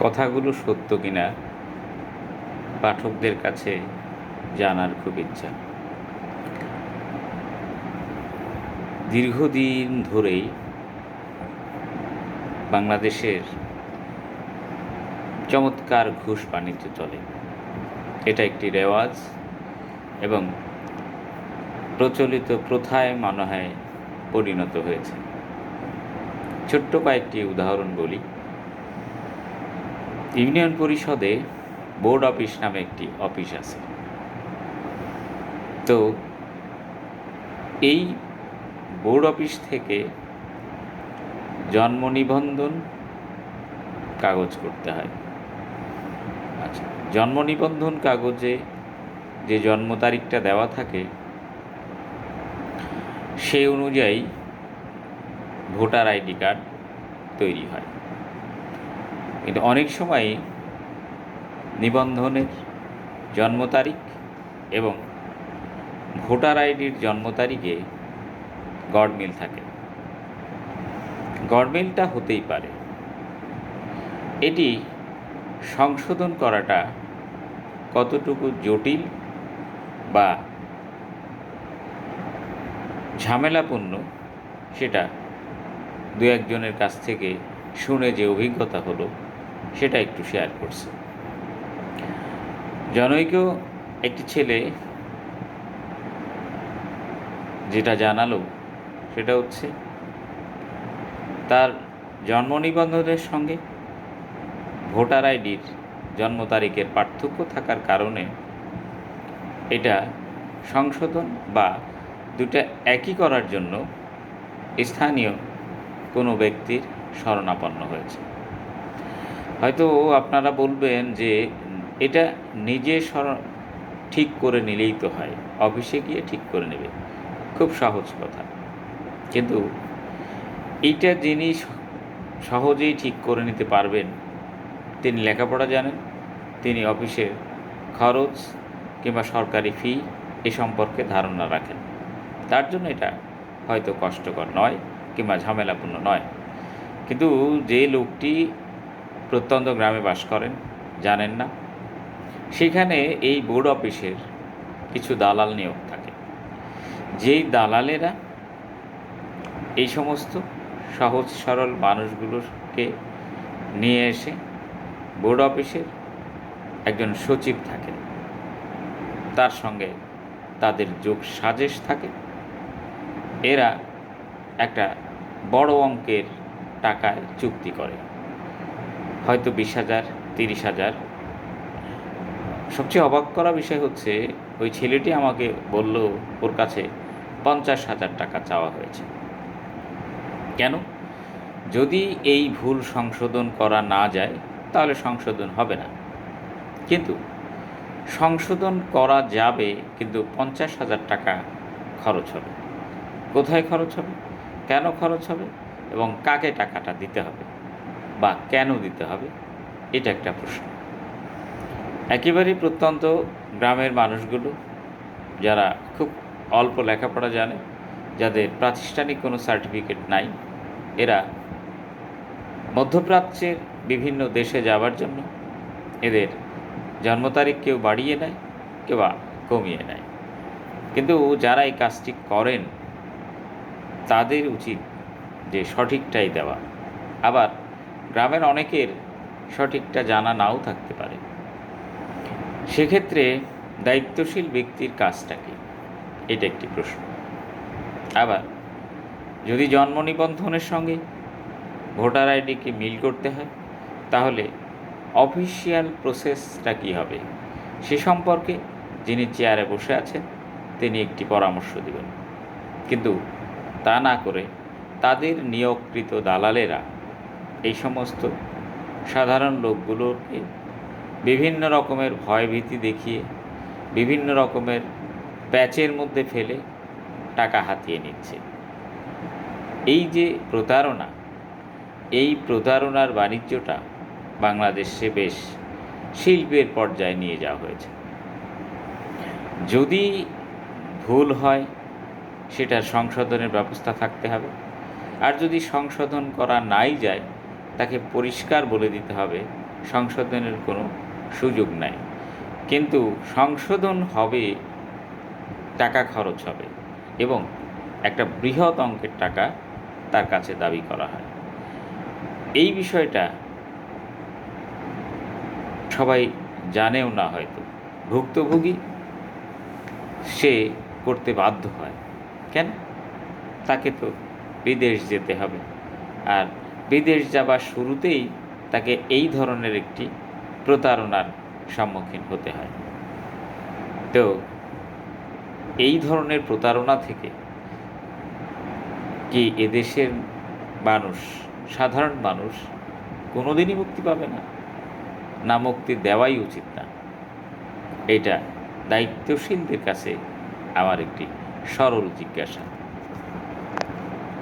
কথাগুলো সত্য কিনা পাঠকদের কাছে জানার খুব ইচ্ছা। দীর্ঘদিন ধরেই বাংলাদেশের চমৎকার ঘুষ বাণিজ্য চলে। এটা একটি রেওয়াজ এবং প্রচলিত প্রথায় মনে হয় পরিণত হয়েছে। ছোট্ট কয়েকটি উদাহরণ বলি। ইউনিয়ন পরিষদে বোর্ড অফিস নামে একটি অফিস আছে। তো এই বোর্ড অফিস থেকে জন্ম নিবন্ধন কাগজ করতে হয়। আচ্ছা জন্ম নিবন্ধন কাগজে যে জন্ম তারিখটা দেওয়া থাকে সেই অনুযায়ী ভোটার আইডি কার্ড তৈরি হয়। কিন্তু অনেক সময় নিবন্ধনের জন্ম তারিখ এবং ভোটার আইডির জন্ম তারিখে গড়মিল থাকে। গড়মিলটা হতেই পারে। এটি সংশোধন করাটা কতটুকু জটিল বা ঝামেলাপূর্ণ সেটা দু একজনের কাছ থেকে শুনে যে অভিজ্ঞতা হলো সেটা একটু শেয়ার করছে। জনৈক একটি ছেলে যেটা জানালো সেটা হচ্ছে তার জন্ম নিবন্ধনের সঙ্গে ভোটার আইডির জন্ম তারিখের পার্থক্য থাকার কারণে এটা সংশোধন বা দুটা একই করার জন্য স্থানীয় কোনো ব্যক্তির শরণাপন্ন হয়েছে। হয়তো আপনারা বলবেন যে এটা নিজে সর ঠিক করে নিলেই তো হয়, অফিসে গিয়ে ঠিক করে নেবে। খুব সহজ কথা। কিন্তু এইটা যিনি সহজেই ঠিক করে নিতে পারবেন, তিনি লেখাপড়া জানেন, তিনি অফিসের খরচ কিংবা সরকারি ফি এ সম্পর্কে ধারণা রাখেন। তার জন্য এটা হয়তো কষ্টকর নয় কিংবা ঝামেলাপূর্ণ নয়। কিন্তু যে লোকটি প্রত্যন্ত গ্রামে বাস করেন, জানেন না। সেখানে এই বোর্ড অফিসের কিছু দালাল নিয়োগ থাকে। যেই দালালেরা এই সমস্ত সহজ সরল মানুষগুলোকে নিয়ে এসে বোর্ড অফিসের একজন সচিব থাকে তার সঙ্গে তাদের যোগ সাজেশ থাকে। এরা একটা বড় অঙ্কের টাকায় চুক্তি করে। হয়তো বিশ হাজার, তিরিশ হাজার। সবচেয়ে অবাক করা বিষয় হচ্ছে, ওই ছেলেটি আমাকে বলল, ওর কাছে পঞ্চাশ হাজার টাকা চাওয়া হয়েছে। কেন? যদি এই ভুল সংশোধন করা না যায়, তাহলে সংশোধন হবে না। কিন্তু সংশোধন করা যাবে, কিন্তু পঞ্চাশ হাজার টাকা খরচ হবে। কোথায় খরচ হবে? কেন খরচ হবে? এবং কাকে টাকাটা দিতে হবে? বা কেন দিতে হবে? এটা একটা প্রশ্ন। একেবারেই প্রত্যন্ত গ্রামের মানুষগুলো, যারা খুব অল্প লেখাপড়া জানে, যাদের প্রাতিষ্ঠানিক কোনো সার্টিফিকেট নাই, এরা মধ্যপ্রাচ্যের বিভিন্ন দেশে যাওয়ার জন্য এদের জন্ম তারিখ কেউ বাড়িয়ে নেয়, কেউ কমিয়ে নেয়। কিন্তু যারা এই কাজটি করেন, তাদের উচিত যে সঠিকটাই দেওয়া। আবার গ্রামের অনেকের সঠিকটা জানা নাও থাকতে পারে। সেক্ষেত্রে দায়িত্বশীল ব্যক্তির কাজটা কি? এটা একটি প্রশ্ন। আবার, যদি জন্ম নিবন্ধনের সঙ্গে ভোটার আইডিকে মিল করতে হয়, তাহলে অফিসিয়াল প্রসেসটা কী হবে? সে সম্পর্কে যিনি চেয়ারে বসে আছেন, তিনি একটি পরামর্শ দেবেন। কিন্তু তা না করে তাদের নিয়োগকৃত দালালেরা এই সমস্ত সাধারণ লোকগুলোকে বিভিন্ন রকমের ভয়ভীতি দেখিয়ে, বিভিন্ন রকমের প্যাচের মধ্যে ফেলে টাকা হাতিয়ে নিচ্ছে। এই যে প্রতারণা, এই প্রতারণার বাণিজ্যটা বাংলাদেশে বেশ শিল্পের পর্যায়ে নিয়ে যাওয়া হয়েছে। যদি ভুল হয় সেটার সংশোধনের ব্যবস্থা থাকতে হবে। আর যদি সংশোধন করা নাই যায় তাকে পরিষ্কার বলে দিতে হবে, সংশোধনের কোনো সুযোগ নাই। কিন্তু সংশোধন হবে, টাকা খরচ হবে এবং একটা বৃহৎ অঙ্কের টাকা তার কাছে দাবি করা হয়। এই বিষয়টা সবাই জানেও না হয়তো। ভুক্তভোগী সে করতে বাধ্য হয়। কেন? তাকে তো বিদেশ যেতে হবে। আর বিদেশ যাবার শুরুতেই তাকে এই ধরনের একটি প্রতারণার সম্মুখীন হতে হয়। তো এই ধরনের প্রতারণা থেকে কি এদেশের মানুষ, সাধারণ মানুষ কোনোদিনই মুক্তি পাবে না? না মুক্তি দেওয়াই উচিত না। এটা দায়িত্বশীলদের কাছে আমার একটি সরল জিজ্ঞাসা।